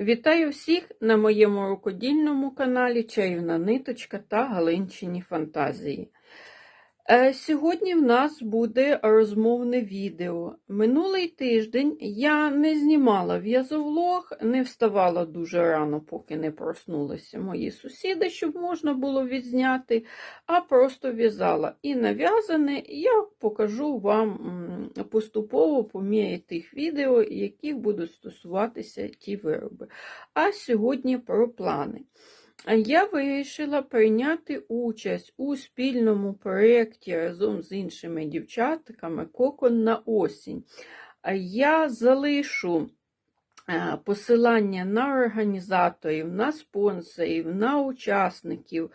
Вітаю всіх на моєму рукодільному каналі Чаївна Ниточка та Галинчині Фантазії. Е, Сьогодні в нас буде розмовне відео. Минулий тиждень я не знімала в'язовлог, не вставала дуже рано, поки не проснулися мої сусіди, щоб можна було відзняти, а просто в'язала. І нав'язане я покажу вам поступово по мірі тих відео, яких будуть стосуватися ті вироби. А сьогодні про плани. Я вирішила прийняти участь у спільному проєкті разом з іншими дівчатками Кокон на осінь. Я залишу е, посилання на організаторів, на спонсорів, на учасників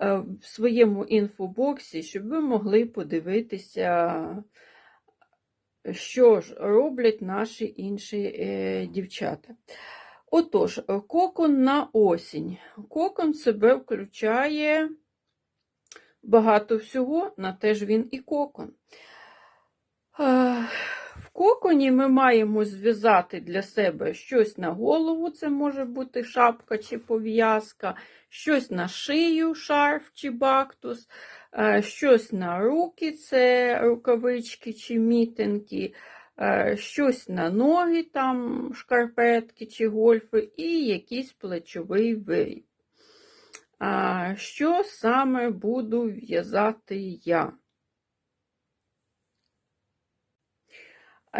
е, в своєму інфобоксі, щоб ви могли подивитися, що ж роблять наші інші е, дівчата. Отож, кокон на осінь. Кокон в себе включає багато всього, на те ж він і кокон. В коконі ми маємо зв'язати для себе щось на голову, це може бути шапка чи пов'язка, щось на шию, шарф чи бактус, щось на руки, це рукавички чи мітинки. Е, щось на ноги, там шкарпетки чи гольфи, і якийсь плечовий виріб. Що саме буду в'язати я?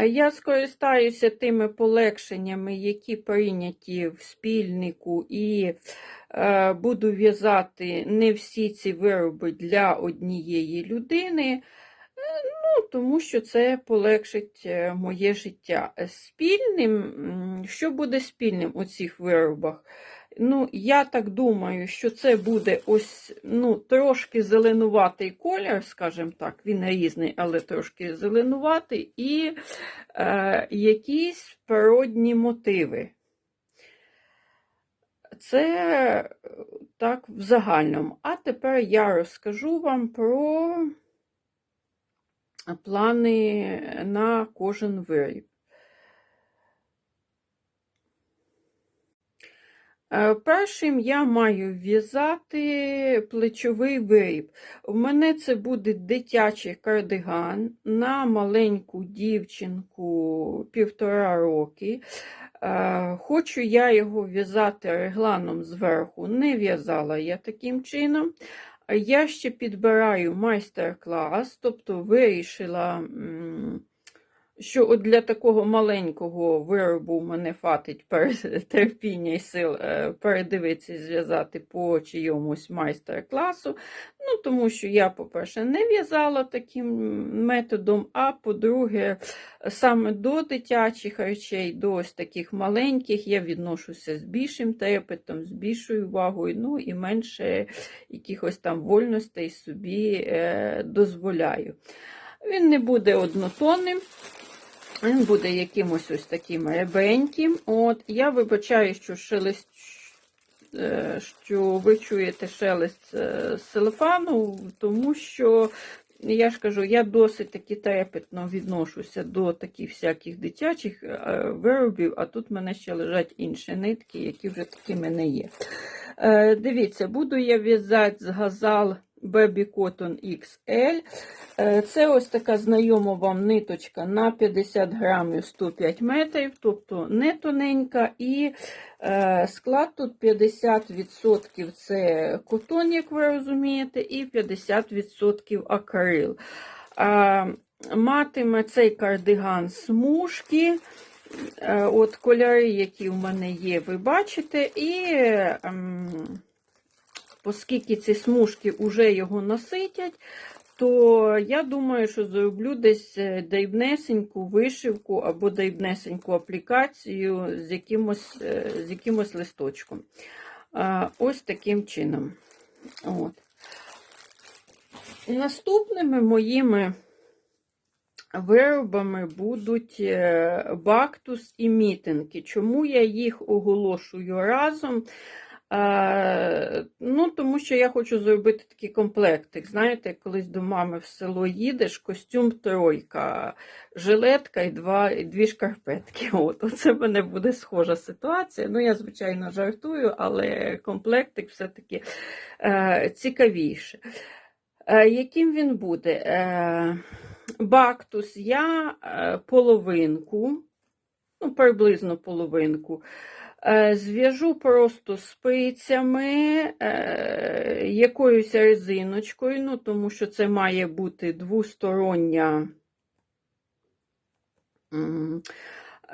Я скористаюся тими полегшеннями, які прийняті в спільнику, і е, буду в'язати не всі ці вироби для однієї людини. Ну, тому що це полегшить е, моє життя. Спільним, що буде спільним у цих виробах? Ну, Я так думаю, що це буде ось ну, трошки зеленуватий колір, скажімо так, він різний, але трошки зеленуватий, і е, якісь природні мотиви. Це е, так в загальному. А тепер я розкажу вам про плани на кожен виріб. Е, першим я маю в'язати плечовий виріб. У мене це буде дитячий кардиган на маленьку дівчинку півтора роки. Е, хочу я його в'язати регланом зверху, не в'язала я таким чином. Я ще підбираю майстер-клас, тобто вирішила, що от для такого маленького виробу мене фатить терпіння і сил е, передивитися зв'язати по чийомусь майстер-класу. Ну, Тому що я, по-перше, не в'язала таким методом, а по-друге, саме до дитячих речей, до ось таких маленьких, я відношуся з більшим трепетом, з більшою увагою, ну і менше якихось там вольностей собі е, дозволяю. Він не буде однотонним. Він буде якимось ось таким ребеньким. От, Я вибачаю, що шелест, е, що ви чуєте шелест е, селефану, тому що, я ж кажу, я досить таки трепетно відношуся до таких всяких дитячих е, виробів, а тут в мене ще лежать інші нитки, які вже такими не є. Дивіться, буду я в'язати з газал Baby Cotton XL. Е, це ось така знайома вам ниточка на 50 грамів 105 метрів, тобто не тоненька, і е, склад тут 50% це котон, як ви розумієте, і 50% акрил. Матиме цей кардиган смужки. Е, от Кольори, які в мене є, ви бачите, і ем, оскільки ці смужки вже його наситять, то я думаю, що зроблю десь е, дрібнесеньку вишивку або дрібнесеньку аплікацію з якимось е, з якимось листочком. Ось таким чином. От. Наступними моїми виробами будуть е, бактус і мітинки. Чому я їх оголошую разом? Е, ну, тому що я хочу зробити такий комплектик. Знаєте, колись до мами в село їдеш, костюм тройка, жилетка і, два, і дві шкарпетки. От, оце в мене буде схожа ситуація. Ну, я, звичайно, жартую, але комплектик все-таки е, цікавіше. Е, яким він буде? Е, бактус я е, половинку, ну, приблизно половинку. Е, Зв'яжу просто спицями, е, якоюсь резиночкою, ну, тому що це має бути двостороння,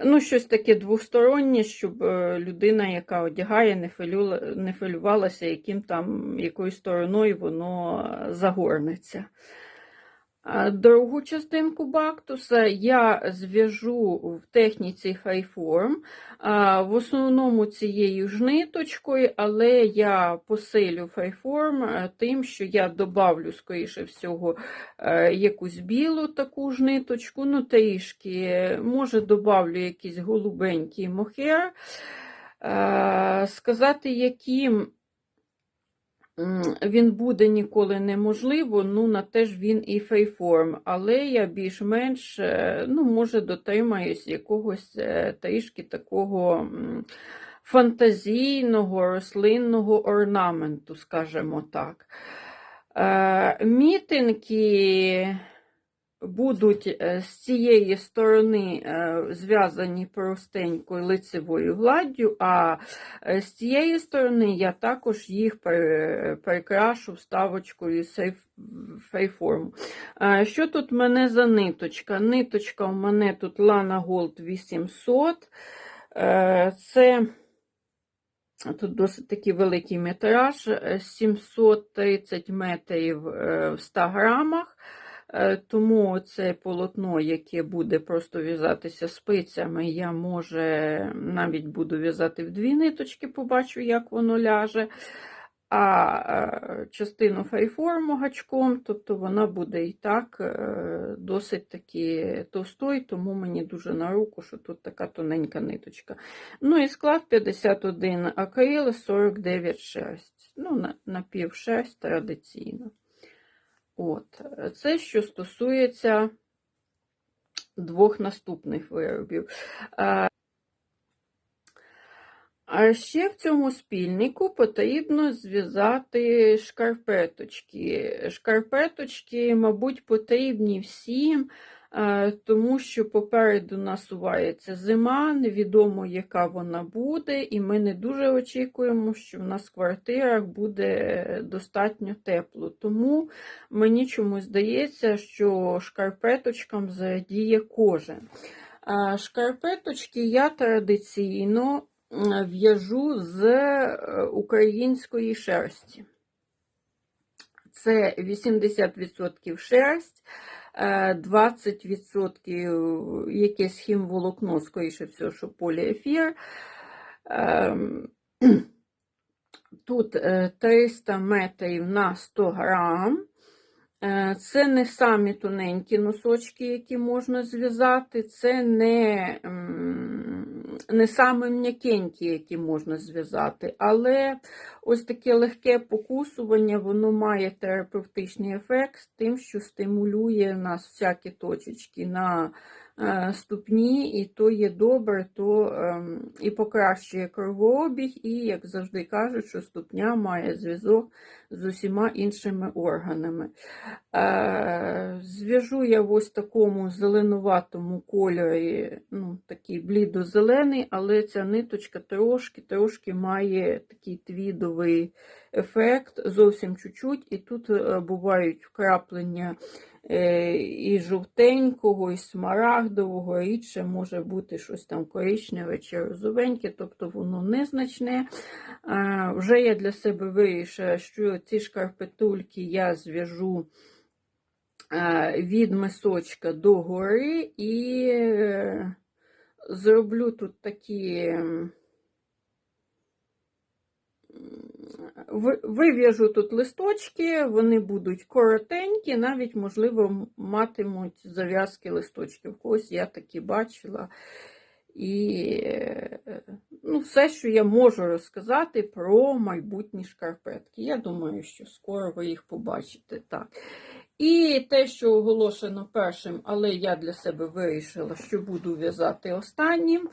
ну, щось таке двостороннє, щоб е, людина, яка одягає, не, хвилювалася, яким там, якою стороною воно загорнеться. Другу частинку бактуса я зв'яжу в техніці хайформ, в основному цією ж ниточкою, але я посилю хайформ тим, що я добавлю, скоріше всього, е, якусь білу таку ж ниточку, ну трішки, може, добавлю якийсь голубенький мохер. Е, Сказати, яким Він буде ніколи неможливо, ну на те ж він і фейформ, але я більш-менш, е, ну, може, дотримаюсь якогось е, трішки такого фантазійного рослинного орнаменту, скажімо так. Е, Мітинки будуть е, з цієї сторони е, зв'язані простенькою лицевою гладдю, а е, з цієї сторони я також їх перекрашу вставочкою фейформу. Що тут в мене за ниточка? Ниточка у мене тут Lana Gold 800. Е, Це Тут досить такий великий метраж, е, 730 метрів в 100 грамах. Е, Тому це полотно, яке буде просто в'язатися спицями, я може навіть буду в'язати в дві ниточки, побачу, як воно ляже. А е, частину фейформу гачком, тобто вона буде і так е, досить таки товстою, тому мені дуже на руку, що тут така тоненька ниточка. Ну і склад 51 акрил, 49 шерсть. Ну, на, на пів шерсть традиційно. От. Це що стосується двох наступних виробів. А ще в цьому спільнику потрібно зв'язати шкарпеточки. Шкарпеточки, мабуть, потрібні всім, тому що попереду насувається зима, невідомо, яка вона буде, і ми не дуже очікуємо, що в нас в квартирах буде достатньо тепло. Тому мені чомусь здається, що шкарпеточкам зрадіє кожен. Шкарпеточки я традиційно в'яжу з е, української шерсті. Це 80% шерсть, е, 20% якесь хімволокно, скоріше всього, що поліефір. Ем, Тут е, 300 метрів на 100 грам. Е, Це не самі тоненькі носочки, які можна зв'язати, це не, не самі м'якенькі, які можна зв'язати. Але ось таке легке покусування, воно має терапевтичний ефект тим, що стимулює нас всякі точечки на е, ступні, і то є добре, то ем, і покращує кровообіг, і, як завжди кажуть, що ступня має зв'язок з усіма іншими органами. Зв'яжу я в ось такому зеленуватому кольорі, ну, такий блідо-зелений, але ця ниточка трошки-трошки має такий твідовий ефект, зовсім чуть-чуть, і тут е, бувають вкраплення е, і жовтенького, і смарагдового, рідше може бути щось там коричневе чи розовеньке, тобто воно незначне. Вже я для себе вирішила, що ці шкарпетульки я зв'яжу від мисочка до гори і е, зроблю тут такі. Вив'яжу тут листочки, вони будуть коротенькі, навіть, можливо, матимуть зав'язки листочків. Когось я такі бачила. І е, ну, все, що я можу розказати про майбутні шкарпетки. Я думаю, що скоро ви їх побачите. Так. І те, що оголошено першим, але я для себе вирішила, що буду в'язати останнім.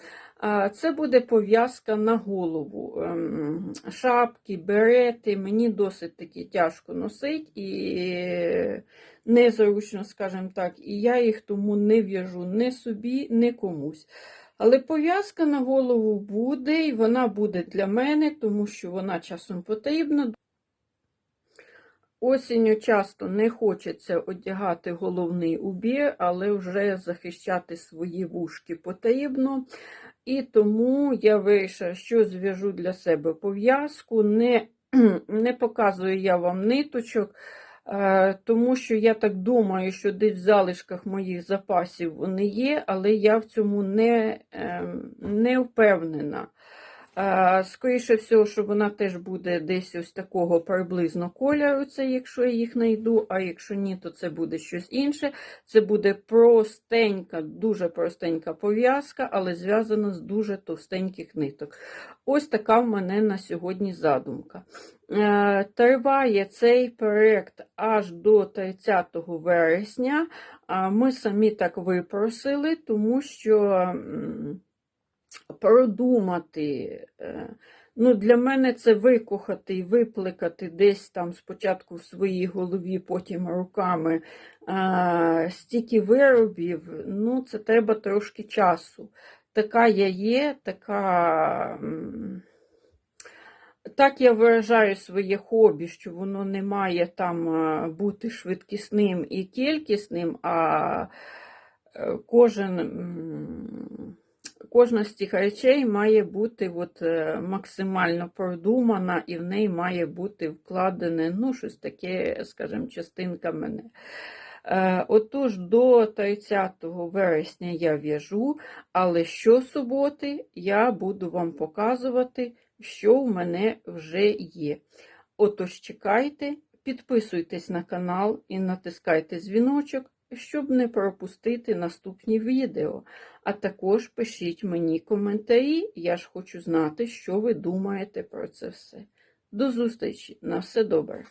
Це буде пов'язка на голову. Ем, Шапки, берети. Мені досить таки тяжко носити і незручно, скажімо так. І я їх тому не в'яжу ні собі, ні комусь. Але пов'язка на голову буде, і вона буде для мене, тому що вона часом потрібна. Осінню часто не хочеться одягати головний убір, але вже захищати свої вушки потрібно. І тому я вирішила, що зв'яжу для себе пов'язку. Не, не показую я вам ниточок, е, тому що я так думаю, що десь в залишках моїх запасів вони є, але я в цьому не, ем, не впевнена. Скоріше всього, що вона теж буде десь ось такого приблизно кольору, це якщо я їх знайду, а якщо ні, то це буде щось інше. Це буде простенька, дуже простенька пов'язка, але зв'язана з дуже товстеньких ниток. Ось така в мене на сьогодні задумка. Е, Триває цей проєкт аж до 30 вересня. Ми самі так випросили, тому що. Продумати. е, Ну, для мене це викохати і випликати десь там спочатку в своїй голові, потім руками а, стільки виробів, ну, це треба трошки часу. Така я є, така. Так я виражаю своє хобі, що воно не має там бути швидкісним і кількісним, а е, кожен. Кожна з цих речей має бути от, е, максимально продумана, і в неї має бути вкладене ну, щось таке, скажімо, частинка мене. Е, Отож, до 30 вересня я в'яжу, але щосуботи я буду вам показувати, що в мене вже є. Отож, чекайте, підписуйтесь на канал і натискайте дзвіночок, щоб не пропустити наступні відео. А також пишіть мені коментарі, я ж хочу знати, що ви думаєте про це все. До зустрічі, на все добре!